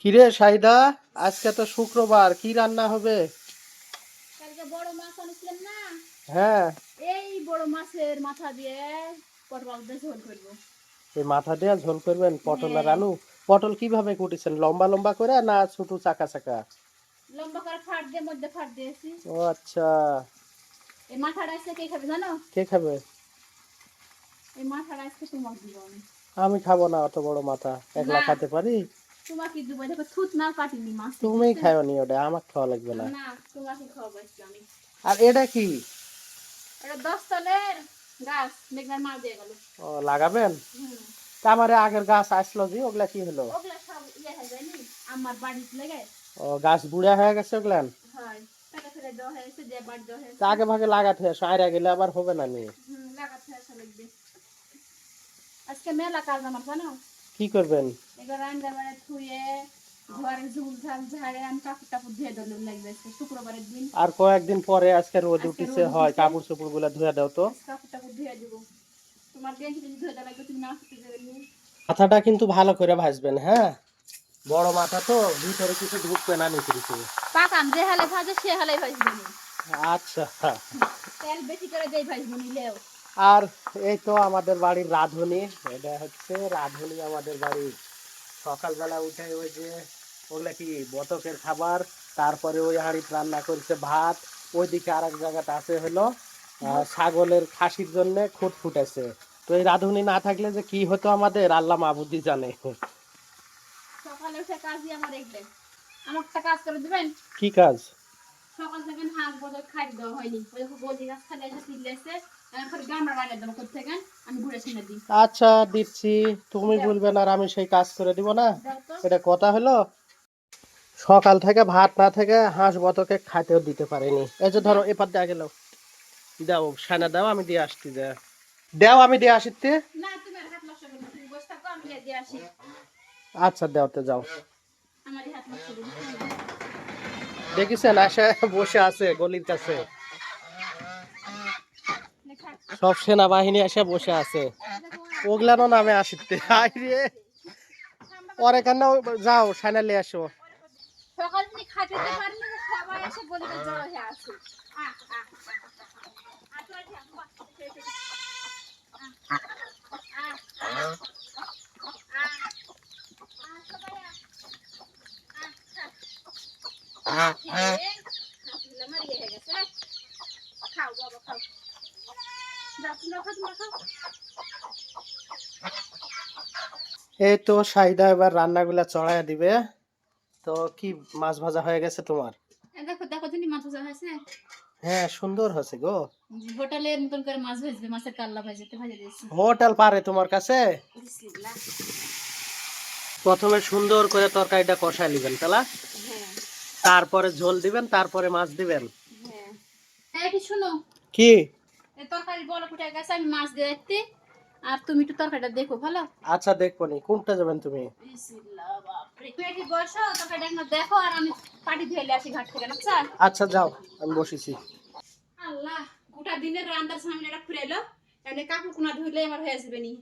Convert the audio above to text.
কিরে সাইদা আজকে তো শুক্রবার কি রান্না হবে? কালকে বড় মাছ আনিছিলাম না? হ্যাঁ। এই বড় মাছের মাথা দিয়ে পটল দিয়ে ঝোল করব। এই মাথা দিয়ে ঝোল করবেন? পটল আর হ্যাঁ। আলু? পটল কীভাবে কুটেছেন? লম্বা লম্বা করে না ছোট চাকা চাকা? লম্বা করে ফাট দিয়ে মধ্যে ফাট দিয়েছি। ও আচ্ছা। এই মাথাটা আজকে কে খাবে জানো? কে খাবে? এই মাথাটা আজকে তোমাকে দিব আমি খাব না অত বড় মাথা। একলা। খেতে পারি? তোমাকে দিব দেখো থুত না কাটিনি মাছ তুমি খাও নি ওটা আমার খাওয়া লাগবে না। না তোমাকে খাওয়াবো আজকে আমি। আর এটা কি? এটা দশ তলের গাছ মেঘনার মাছ দিয়ে গেল। ও লাগাবেন? হুম। তা আমার আগের গাছ আসলো যে ওগুলা কি হলো? ওগুলা সব ইয়ে হয়ে যায়নি আমার বাড়িতে লেগে। ও গাছ বুড়া হয়ে গেছে ওগুলান হয় ফেলে ফেলে দেওয়া হয়েছে দিয়ে বাড়ি দেওয়া হয়েছে তা আগে ভাগে লাগাতে হয় সাইরা গেলে আবার হবে না নি? হুম লাগাতে আসা লাগবে আজকে মেলা কাজ আমার জানো? কি করবেন? এবার রান্না বাড়া থুয়ে ঘরে ঝুল ঝাল ঝাড়ে আমি কাপড় টাপড় ধুয়ে দিলাম লাগবে শুক্রবারের দিন। আর কয়েকদিন পরে আজকে রোদ উঠিছে হয় কাপড় চোপড়গুলা ধুয়ে দাও তো। কাপড় টাপড় ধুয়ে দেবো। তোমার গেঞ্জি ধুয়ে দেওয়া লাগবে তুমি না করতে যাবে মাথাটা কিন্তু ভালো করে ভাজবেন হ্যাঁ? বড় মাথা তো ভিতরে কিছু ঢুকবে না নিচে কিছু পাকাম যে হালে ভাজে সে হালে ভাজবে নি। আচ্ছা। তেল বেশি করে দেই ভাজবে নিলেও আর এই তো আমাদের বাড়ির রাঁধুনি এটা হচ্ছে রাঁধুনি আমাদের বাড়ির সকালবেলা উঠে ওই যে ওগুলা কি বতকের খাবার তারপরে ওই হাঁড়ি রান্না করছে ভাত ওইদিকে আর এক জায়গাটা আছে হলো ছাগলের খাসির জন্য খুঁট ফুটেছে। তো এই রাঁধুনি না থাকলে যে কি হতো আমাদের আল্লাহ মাবুদি জানে। সকালে উঠে কাজই আমার দেখবেন কাজ করে দিবেন? কি কাজ? সকাল থেকে হাঁস বদল হয়নি। ওই বলি গাছ খালি এসে আচ্ছা দিচ্ছি। তুমি বলবেন আর আমি সেই কাজ করে দিব না। এটা কথা হলো সকাল থেকে ভাত না থেকে হাঁস বতকে খাইতেও দিতে পারিনি। এই যে ধরো এপার দেওয়া গেল। দাও সানা দাও আমি দিয়ে আসছি দে দাও আমি দিয়ে আসিতে না না। আচ্ছা দেওতে যাও। আমার হাত দেখিছেন আসে বসে আছে গলির কাছে সব সেনাবাহিনী এসে বসে আছে ওগুলারও নামে আসিতে আই রে ওর যাও সানা নিয়ে আসো খাও বাবা খাও। এই তো সাইদা এবার রান্নাগুলা চড়াইয়া দিবে। তো কি মাছ ভাজা হয়ে গেছে তোমার? দেখো দেখো তুমি মাছ ভাজা হয়েছে? হ্যাঁ সুন্দর হয়েছে গো। করে মাছ ভাজবে মাছের কাল্লা ভাজতে ভাজে দিয়েছি। হোটেল পারে তোমার কাছে? প্রথমে সুন্দর করে তরকারিটা কষায় নিবেন তালা। তারপরে ঝোল দিবেন তারপরে মাছ দিবেন। হ্যাঁ। কি তরকারি বড় ফুটে গেছে আমি মাছ দিয়ে রাখতে আর তুমি একটু তরকারিটা দেখো ভালো? আচ্ছা দেখব নি। কোনটা যাবেন তুমি? বিসমিল্লাহ, বাপরে। তুমি একটু বসো তরকারিটা দেখো আর আমি পাটি ধুয়ে আসি ঘাট থেকে আচ্ছা আচ্ছা যাও আমি বসেছি। আল্লাহ গোটা দিনের রান্নার সামনে এটা ফুরাইলো এমনি কাপড় কোনা ধুইলে আমার হয়ে আসবে নি।